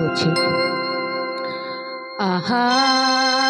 করছি। আহা!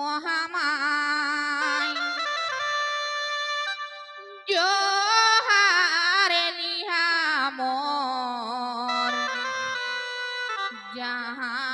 মহামায় জোহারে নিহামর যাহায়া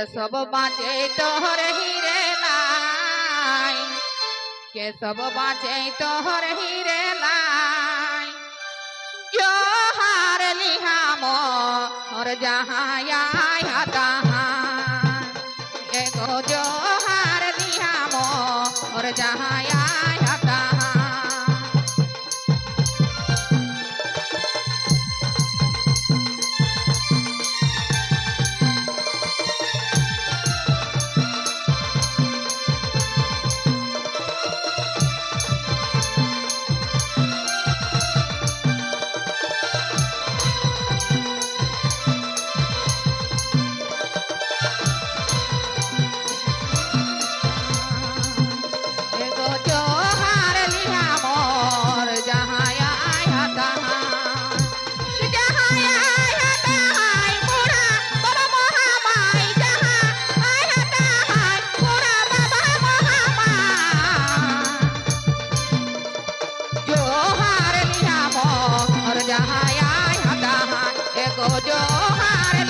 কেশব বাঁচে তোহর হিরে লাই কেশব বাঁচে তোহর হিরে লাই জোহার নিহাম হর জাহায় ভোজ হার